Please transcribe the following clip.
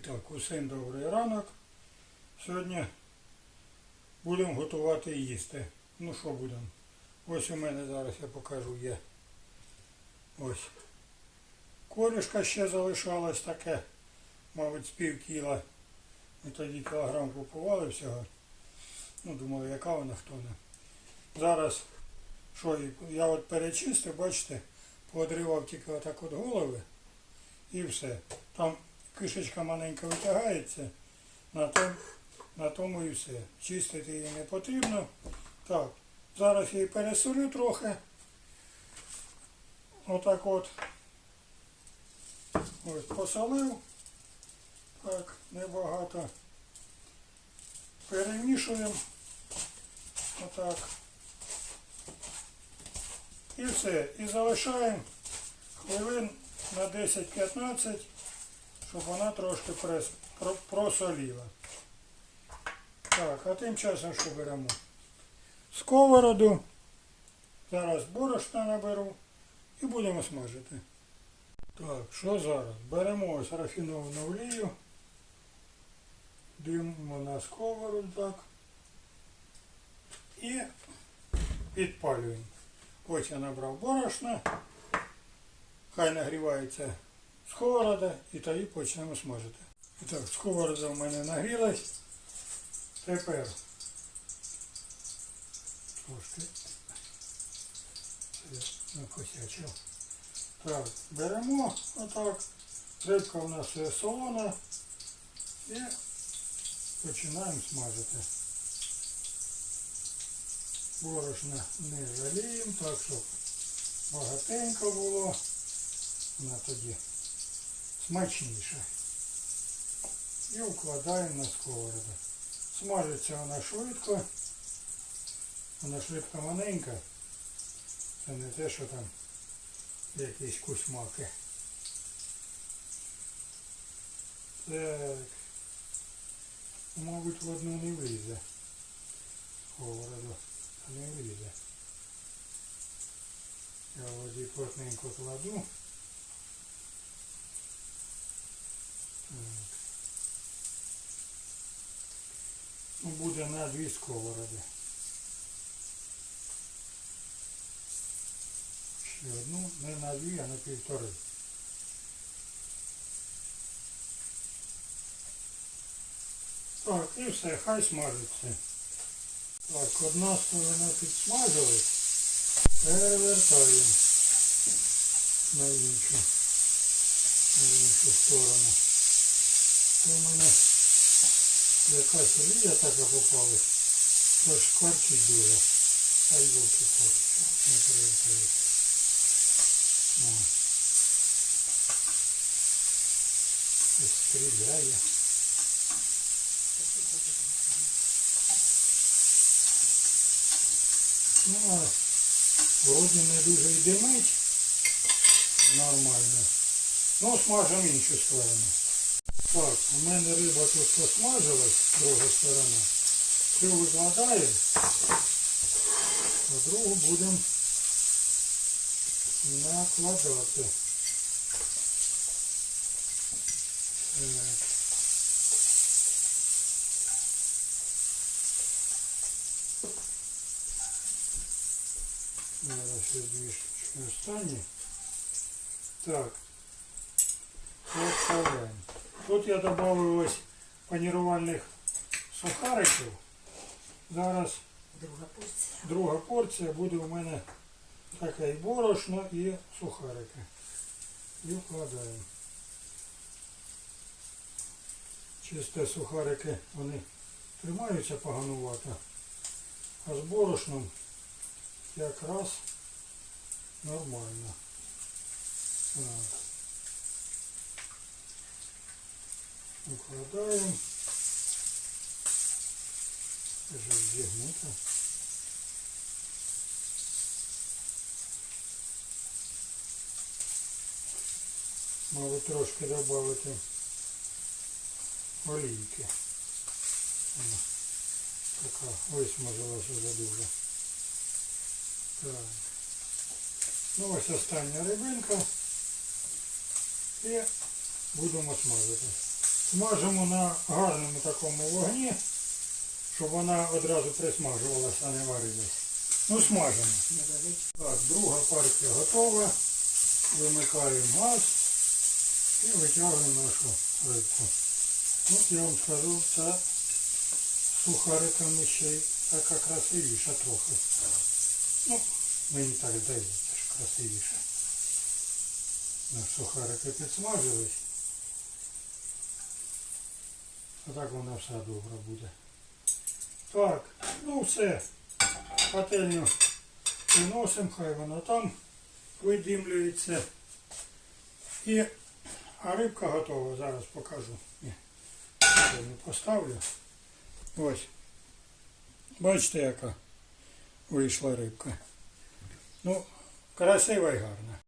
так, усім добрий ранок. Сьогодні будемо готувати їсти. Ну що будемо? Ось у мене зараз я покажу є. Ось. Корюшка ще залишалась таке, мабуть, з пів кіла. Ми тоді кілограм купували всього. Ну, думали, яка вона, хто не. Зараз, що, я от перечистив, бачите, поодривав тільки отак от голови і все. Там кишечка маленька витягається, на, том, на тому і все. Чистити її не потрібно. Так, зараз її пересолю трохи. Отак от. Ось посолив. Так, небагато. Перемішуємо. Отак. І все. І залишаємо хвилин на 10-15, щоб вона трошки прес, про, просоліла. Так, а тим часом що беремо? Сковороду. Зараз борошна наберу і будемо смажити. Так, що зараз? Беремо ось рафіновану олію, димимо на сковороду так. І підпалюємо. Ось я набрав борошна. Хай нагрівається сковорода і тоді почнемо смажити. І так, сковорода в мене нагрілась. Тепер трошки накосячив. Так, беремо отак. Рибка у нас є солона і починаємо смажити. Борошна не жаліємо, так щоб багатенько було. Вона тоді смачніша. І вкладаємо на сковороду. Смажиться вона швидко. Вона швидко маленька. Це не те, що там якісь кусмаки. Так. Мабуть, в одну не вийде. Сковороду. Не вийде. Я воді плотненько кладу. Буде на дві сковороди. Ще одну, не на дві, а на півтори. Так, і все, хай смажиться. Так, одна сторона підсмажилась. Перевертаємо на іншу. На іншу сторону. Це в мене якась олія така попалась. Тож шкварчить дуже. А й руки хочеться. Не перевертається. О. Щось стріляє. Ну, а вроді не дуже і димить. Нормально. Ну, смажемо іншу сторону. Так, у мене риба тут посмажилась, друга сторона. Все викладаємо. А другу будемо накладати. Зараз ще дві штучки. Так. Відставляємо. Тут я додав ось панірувальних сухариків. Зараз Друга порція. друга порція буде у мене така і борошно, і сухарики. І вкладаємо. Чисте сухарики, вони тримаються поганувато, а з борошном якраз нормально. Так. Укладаємо. Це ж зігнуто. Мабуть, трошки додати олійки. Така висмажилася вже дуже. Так. Ну ось остання рибинка. І будемо смажити. Смажимо на гарному такому вогні, щоб вона одразу присмажувалася, а не варилась. Ну, смажимо. Так, друга партія готова. Вимикаємо газ і витягуємо нашу рибку. Ну, я вам скажу, це сухариками ще й така красивіша трохи. Ну, мені так здається, що красивіше. Ну, сухарики підсмажились. А так воно все добре буде. Так, ну все. Пательню виносимо, хай вона там видимлюється. І а рибка готова, зараз покажу. Не поставлю. Ось. Бачите, яка вийшла рибка. Ну, красива і гарна.